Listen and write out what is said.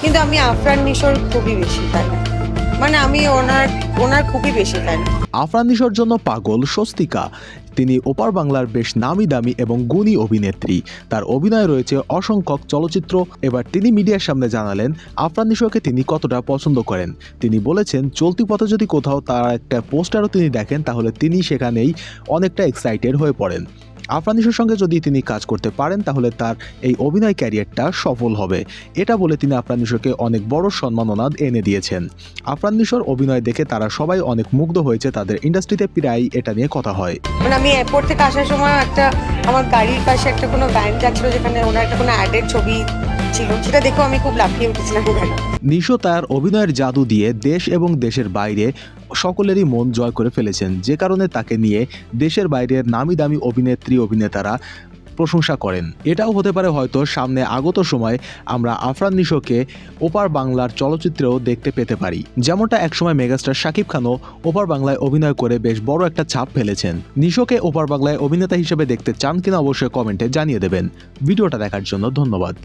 কিন্তু আমি আফরান নিশোর খুবই বেশি ফ্যান মানে আমি ওনার ওনার খুবই বেশি ফ্যান আফরান নিশোর জন্য পাগল স্বস্তিকা। তিনি ওপার বাংলার বেশ নামি দামি এবং গুণী অভিনেত্রী। তার অভিনয় রয়েছে অসংখ্য চলচ্চিত্র। এবার তিনি মিডিয়ার সামনে জানালেন আফরান নিশোকে তিনি কতটা পছন্দ করেন। তিনি বলেছেন, চলতি পথে যদি কোথাও তার একটা পোস্টারও তিনি দেখেন, তাহলে তিনি সেখানেই অনেকটা এক্সাইটেড হয়ে পড়েন। আফরান নিশোর সঙ্গে যদি তিনি কাজ করতে পারেন, তাহলে তার এই অভিনয় ক্যারিয়ারটা সফল হবে। এটা বলে তিনি আফরান নিশোকে অনেক বড় সম্মাননা এনে দিয়েছেন। আফরান নিশোর অভিনয় দেখে তারা সবাই অনেক মুগ্ধ হয়েছে তাদের ইন্ডাস্ট্রিতে প্রায় এটা নিয়ে কথা হয়। মানে আমি এয়ারপোর্ট থেকে আসার সময় একটা, আমার গাড়ির পাশে একটা কোনো ব্যান্ড যাচ্ছিল যেখানে ওনার একটা কোনো অ্যাডের ছবি ছিল। সেটা দেখেও আমি খুব লাফিয়ে উঠেছিলাম নিশো তার অভিনয়ের জাদু দিয়ে দেশ এবং দেশের বাইরে সকলেরই মন জয় করে ফেলেছেন। যে কারণে তাকে নিয়ে দেশের বাইরের নামি দামি অভিনেত্রী, অভিনেতারা প্রশংসা করেন। এটাও হতে পারে হয়তো সামনে আগত সময় আমরা আফরান নিশোকে ওপার বাংলার চলচ্চিত্রেও দেখতে পেতে পারি। যেমনটা একসময় মেগাস্টার শাকিব খানও ওপার বাংলায় অভিনয় করে বেশ বড় একটা ছাপ ফেলেছেন। নিশোকে ওপার বাংলায় অভিনেতা হিসেবে দেখতে চান কিনা অবশ্যই কমেন্টে জানিয়ে দেবেন। ভিডিওটা দেখার জন্য ধন্যবাদ।